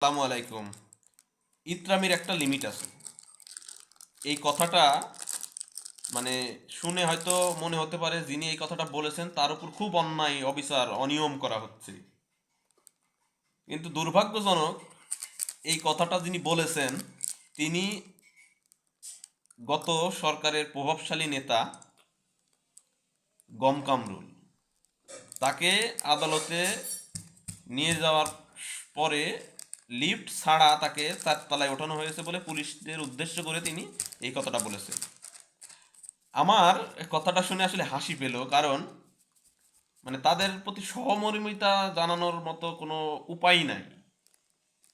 আসসালামু আলাইকুম। ইত্রামির একটা লিমিট আছে। এই কথাটা মানে শুনে হয়তো মনে হতে পারে যিনি এই কথাটা বলেছেন, তার উপর খুব অন্যায়, অবিচার, অনিয়ম করা হচ্ছে। কিন্তু দুর্ভাগ্যজনক এই কথাটা যিনি বলেছেন, তিনি গত সরকারের প্রভাবশালী নেতা গম কামরুল। তাকে আদালতে নিয়ে যাওয়ার পরে লিফট ছাড়া তাকে চারতলায় ওঠানো হয়েছে বলে পুলিশদের উদ্দেশ্য করে তিনি এই কথাটা বলেছেন। আমার কথাটা শুনে আসলে হাসি পেল, কারণ মানে তাদের প্রতি সহমর্মিতা জানানোর মতো কোনো উপায় নাই।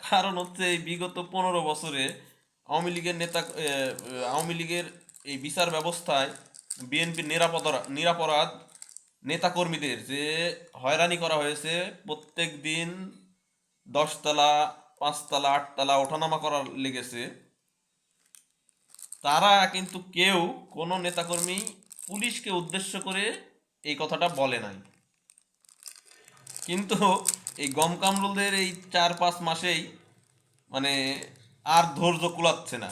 কারণ হচ্ছে এই বিগত পনেরো বছরে আওয়ামী লীগের নেতা আওয়ামী লীগের এই বিচার ব্যবস্থায় বিএনপির নিরাপদ নিরাপরাধ নেতাকর্মীদের যে হয়রানি করা হয়েছে প্রত্যেক দিন দশতলা পাঁচতলা, আটতলা ওঠানামা করার লেগেছে। তারা কিন্তু কেউ কোনো নেতাকর্মী পুলিশকে উদ্দেশ্য করে এই কথাটা বলে নাই। কিন্তু এই গম কামরুলদের এই চার পাঁচ মাসেই মানে আর ধৈর্য কুলাচ্ছে না।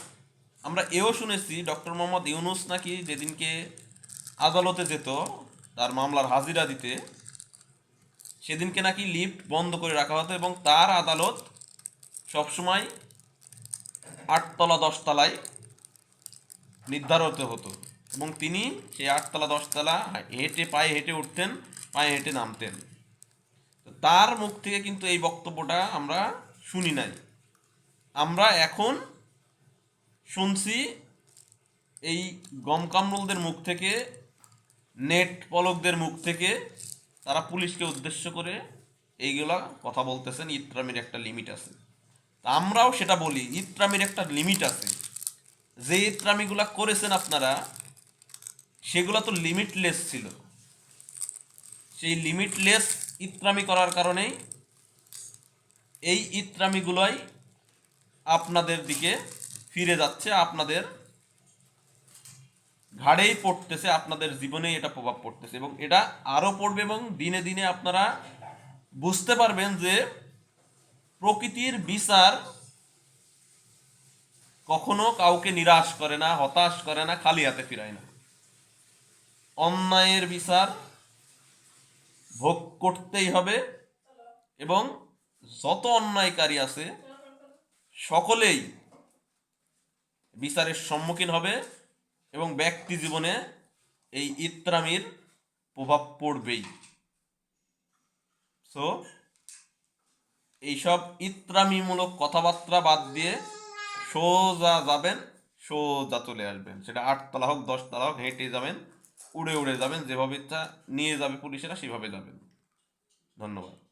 আমরা এও শুনেছি ডক্টর মোহাম্মদ ইউনুস নাকি যেদিনকে আদালতে যেত, তার মামলার হাজিরা দিতে, সেদিনকে নাকি লিফট বন্ধ করে রাখা হতো এবং তার আদালত সবসময় আটতলা দশতলায় নির্ধারিত হতো। এবং তিনি সেই আটতলা দশতলা হেঁটে পায়ে হেঁটে উঠতেন, পায়ে হেঁটে নামতেন। তার মুখ থেকে কিন্তু এই বক্তব্যটা আমরা শুনি নাই। আমরা এখন শুনছি এই গম কামরুলদের মুখ থেকে, নেট পলকদের মুখ থেকে তারা পুলিশকে উদ্দেশ্য করে এইগুলা কথা বলতেছেন। ইত্রামির একটা লিমিট আছে। আমরাও সেটা বলি, ইত্রামির একটা লিমিট আছে। যে ইত্রামিগুলা করেছেন আপনারা, সেগুলো তো লিমিটলেস ছিল। সেই লিমিটলেস ইত্রামি করার কারণেই এই ইত্রামিগুলোই আপনাদের দিকে ফিরে যাচ্ছে, আপনাদের ঘাড়েই পড়তেছে, আপনাদের জীবনেই এটা প্রভাব পড়তেছে এবং এটা আরও পড়বে এবং দিনে দিনে আপনারা বুঝতে পারবেন যে প্রকৃতির বিচার কখনো কাউকে নিরাশ করে না, হতাশ করে না, খালি হাতে ফিরায় না। অন্যায়ের বিচার ভোগ করতেই হবে এবং যত অন্যায়কারী আছে, সকলেই বিচারের সম্মুখীন হবে এবং ব্যক্তি জীবনে এই ইত্রামির প্রভাব পড়বেই। সো এইসব ইত্রামিমূলক কথাবার্তা বাদ দিয়ে সোজা যাবেন, সোজা চলে আসবেন। সেটা আটতলা হোক দশতলা হোক, হেঁটে যাবেন, উড়ে উড়ে যাবেন, যেভাবে ইচ্ছা নিয়ে যাবে পুলিশেরা, সেভাবে যাবেন। ধন্যবাদ।